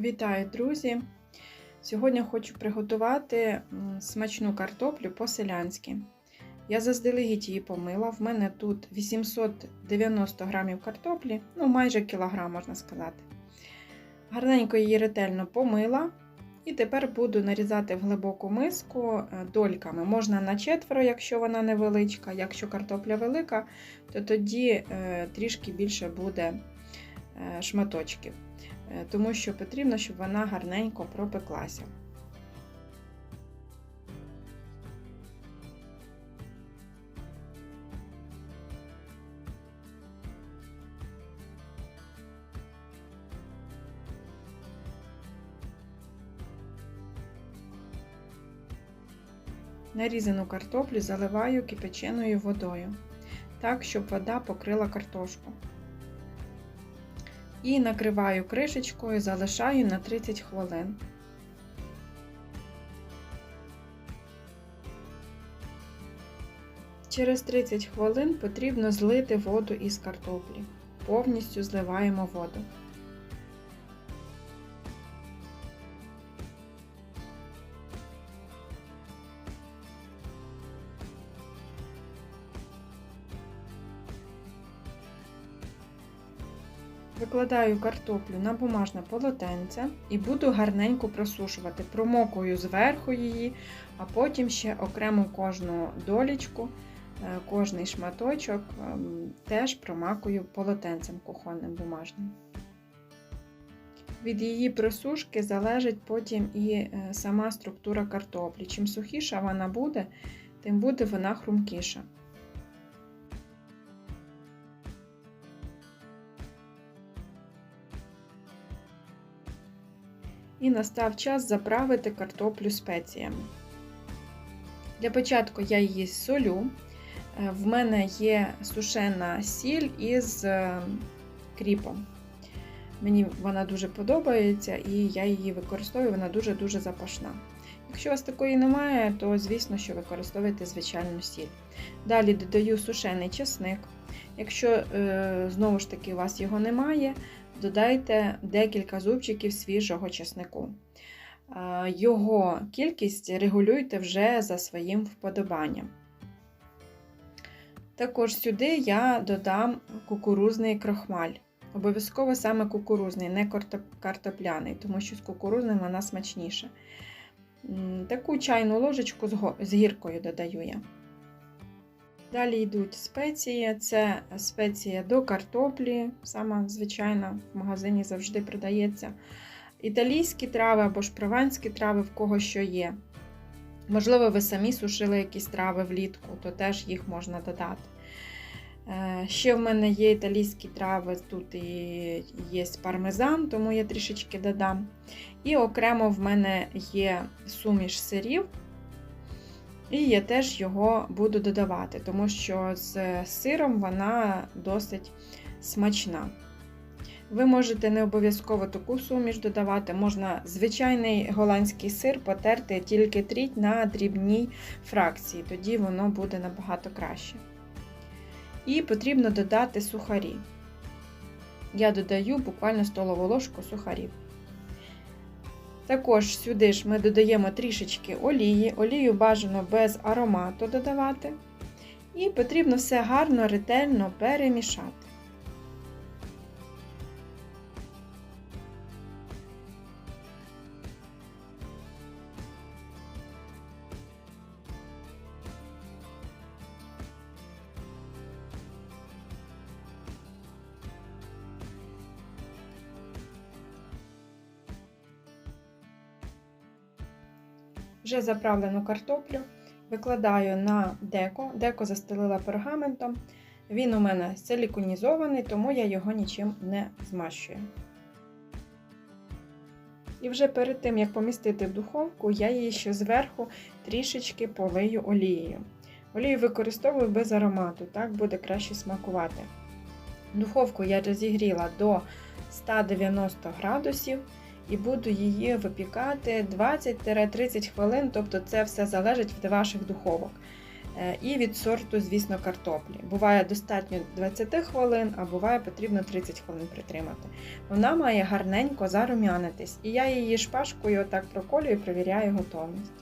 Вітаю, друзі! Сьогодні хочу приготувати смачну картоплю по-селянськи. Я заздалегідь її помила. В мене тут 890 грамів картоплі, ну майже кілограм, можна сказати. Гарненько її ретельно помила. І тепер буду нарізати в глибоку миску е, дольками. Можна на четверо, якщо вона невеличка. Якщо картопля велика, то тоді е, трішки більше буде шматочків. Е, тому що потрібно, щоб вона гарненько пропеклася. Нарізану картоплю заливаю кипяченою водою, так, щоб вода покрила картошку. І накриваю кришечкою, залишаю на 30 хвилин. Через 30 хвилин потрібно злити воду із картоплі. Повністю зливаємо воду. Викладаю картоплю на бумажне полотенце і буду гарненько просушувати. Промокую зверху її, а потім ще окремо кожну долічку, е, кожний шматочок ем, теж промакую полотенцем кухонним бумажним. Від її просушки залежить потім і е, сама структура картоплі. Чим сухіша вона буде, тим буде вона хрумкіша. І настав час заправити картоплю спеціями. Для початку я її солю. Е, В мене є сушена сіль із е, кріпом. Мені вона дуже подобається і я її використовую, вона дуже-дуже запашна. Якщо у вас такої немає, то звісно, що використовуйте звичайну сіль. Далі додаю сушений чесник. Якщо е, знову ж таки у вас його немає, додайте декілька зубчиків свіжого чеснику. Його кількість регулюйте вже за своїм вподобанням. Також сюди я додам кукурузний крохмаль. Обов'язково саме кукурузний, не картопляний, тому що з кукурузним вона смачніша. Таку чайну ложечку з гіркою додаю я. Далі йдуть спеції, це спеція до картоплі, сама звичайна в магазині завжди продається. Італійські трави або ж прованські трави, в кого що є. Можливо, ви самі сушили якісь трави влітку, то теж їх можна додати. Е, ще в мене є італійські трави, тут і є пармезан, тому я трішечки додам. І окремо в мене є суміш сирів. І я теж його буду додавати, тому що з сиром вона досить смачна. Ви можете не обов'язково таку суміш додавати, можна звичайний голландський сир потерти тільки тріть на дрібній фракції, тоді воно буде набагато краще. І потрібно додати сухарі. Я додаю буквально столову ложку сухарів. Також сюди ж ми додаємо трішечки олії, олію бажано без аромату додавати. І потрібно все гарно, ретельно перемішати. Вже заправлену картоплю викладаю на деко. Деко застелила пергаментом. Він у мене силіконізований, тому я його нічим не змащую. І вже перед тим, як помістити в духовку, я її ще зверху трішечки полию олією. Олію використовую без аромату, так буде краще смакувати. Духовку я розігріла до 190 градусів і буду її випікати 20-30 хвилин, тобто це все залежить від ваших духовок. Е, І від сорту, звісно, картоплі. Буває достатньо 20 хвилин, а буває потрібно 30 хвилин притримати. Вона має гарненько зарум'янитись, і я її шпажкою отак проколюю і перевіряю готовність.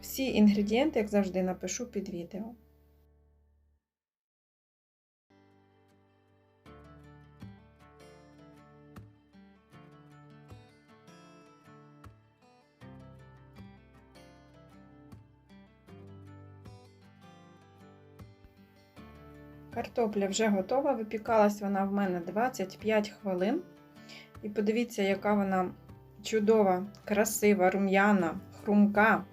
Всі інгредієнти, як завжди, напишу під відео. Картопля вже готова. Випікалась вона в мене 25 хвилин. І подивіться, яка вона чудова, красива, рум'яна, хрумка,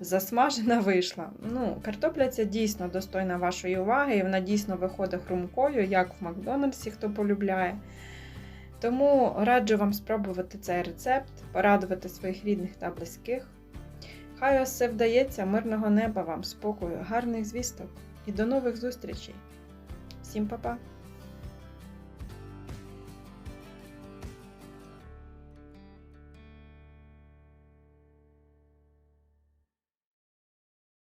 засмажена вийшла. Ну, Картопля ця дійсно достойна вашої уваги, і вона дійсно виходить хрумкою, як в Макдональдсі, хто полюбляє. Тому раджу вам спробувати цей рецепт, порадувати своїх рідних та близьких. Хай ось все вдається, мирного неба вам, спокою, гарних звісток і до нових зустрічей! Всім па-па!